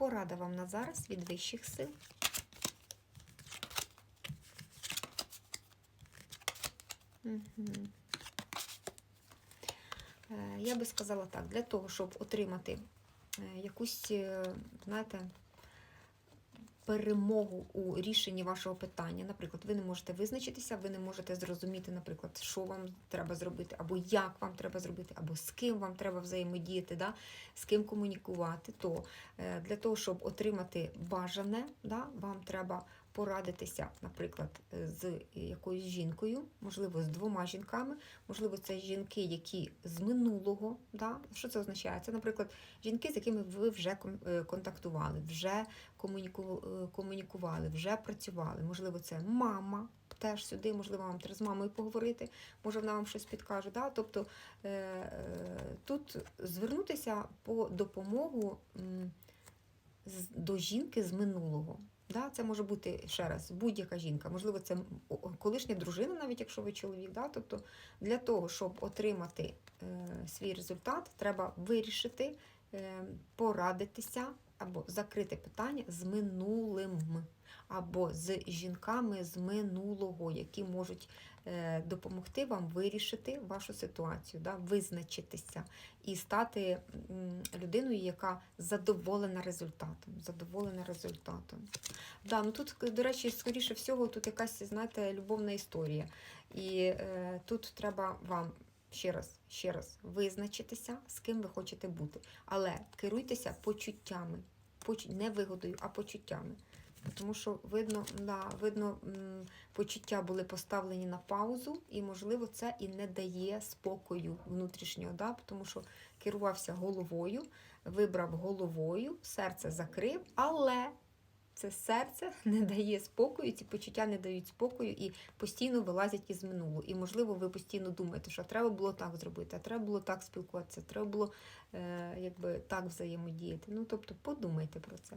порада вам на зараз від вищих сил. Е, Я би сказала так, для того, щоб отримати е, якусь, е, знаєте, перемогу у рішенні вашого питання. Наприклад, ви не можете визначитися, ви не можете зрозуміти, наприклад, що вам треба зробити, або як вам треба зробити, або з ким вам треба взаємодіяти, да? з ким комунікувати. То е, для того, щоб отримати бажане, да, вам треба порадитися, наприклад, е, з якоюсь жінкою, можливо, з двома жінками, можливо, це жінки, які з минулого. Да? Що це означає? Це, наприклад, жінки, з якими ви вже е, контактували, вже е, комунікували, вже працювали. Можливо, це мама. Теж сюди, можливо, вам треба з мамою поговорити, може вона вам щось підкаже. Да? Тобто тут звернутися по допомогу до жінки з минулого. Да, це може бути ще раз будь-яка жінка, можливо, це колишня дружина, навіть якщо ви чоловік. Да? Тобто для того, щоб отримати е, свій результат, треба вирішити, порадитися або закрити питання з минулим, або з жінками з минулого, які можуть е, допомогти вам вирішити вашу ситуацію, да? визначитися і стати людиною, яка задоволена результатом. Задоволена результатом. Да, ну тут, до речі, скоріше всього, тут якась, знаєте, любовна історія. І е, тут треба вам ще раз, ще раз визначитися, з ким ви хочете бути. Але керуйтеся почуттями, не вигодою, а почуттями. Тому що видно, да, видно, почуття були поставлені на паузу, і, можливо, це і не дає спокою внутрішнього, да? тому що керувався головою, вибрав головою, серце закрив, але це серце не дає спокою, ці почуття не дають спокою і постійно вилазять із минулого. І, можливо, ви постійно думаєте, що треба було так зробити, а треба було так спілкуватися, треба було е, якби так взаємодіяти. Ну, тобто, подумайте про це.